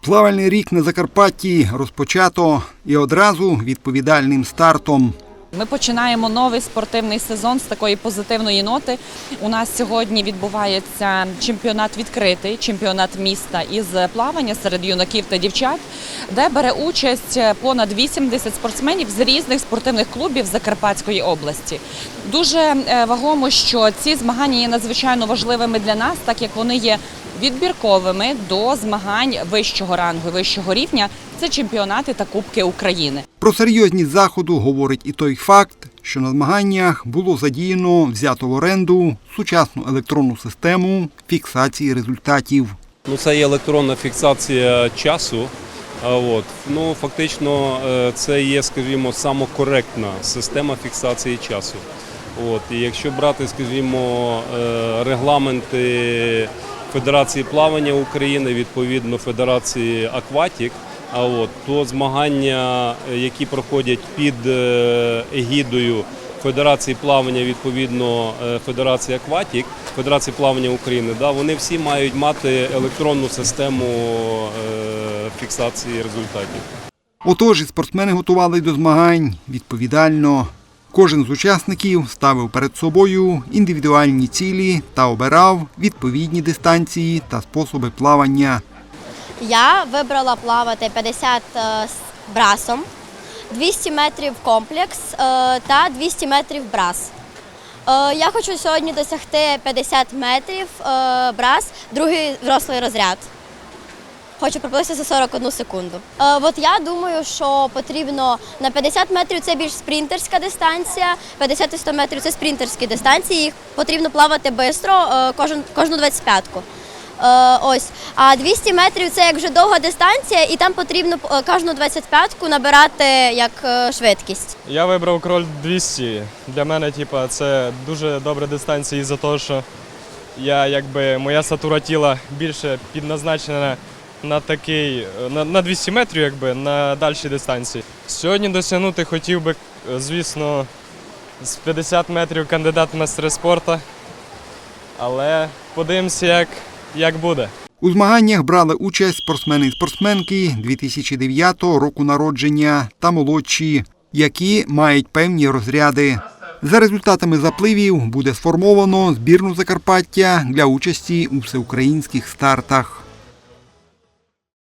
Плавальний рік на Закарпатті розпочато і одразу відповідальним стартом. Ми починаємо новий спортивний сезон з такої позитивної ноти. У нас сьогодні відбувається чемпіонат відкритий, чемпіонат міста із плавання серед юнаків та дівчат, де бере участь понад 80 спортсменів з різних спортивних клубів Закарпатської області. Дуже е, вагомо, що ці змагання є надзвичайно важливими для нас, так як вони є відбірковими до змагань вищого рангу, вищого рівня. Це чемпіонати та кубки України. Про серйозність заходу говорить і той факт, що на змаганнях було задіяно взято в оренду сучасну електронну систему фіксації результатів. Ну, це є електронна фіксація часу. А От. Ну, фактично, е, це є, скажімо, самокоректна система фіксації часу. От. І якщо брати, скажімо, е, регламенти Федерації плавання України, відповідно Федерації Акватік, а от, то змагання, які проходять під е, егідою Федерації плавання, відповідно е, Федерації Акватік, Федерації плавання України, да, вони всі мають мати електронну систему е, фіксації результатів. Отож, і спортсмени готували до змагань відповідально. Кожен з учасників ставив перед собою індивідуальні цілі та обирав відповідні дистанції та способи плавання. Я вибрала плавати 50 е, з брасом, 200 метрів комплекс е, та 200 метрів брас. Е, Я хочу сьогодні досягти 50 метрів е, брас, другий взрослий розряд. Хочу приблизно за 41 секунду. Е, От я думаю, що потрібно на 50 метрів це більш спринтерська дистанція, 50 і 100 метрів це спринтерські дистанції. Їх потрібно плавати швидко, кожен, кожну 25-ку. Е, ось. А 200 метрів це як вже довга дистанція, і там потрібно е, кожну 25-ку набирати як е, швидкість. Я вибрав кроль 200. Для мене, типа, це дуже добра дистанція із-за того, що я якби моя сатура тіла більше підназначена на такий на, на 200 метрів, якби на дальшій дистанції. Сьогодні досягнути хотів би, е, звісно, з 50 метрів кандидат в майстри спорту, але подивимося, як, як буде. У змаганнях брали участь спортсмени і спортсменки 2009 року народження та молодші, які мають певні розряди. За результатами запливів буде сформовано збірну Закарпаття для участі у всеукраїнських стартах.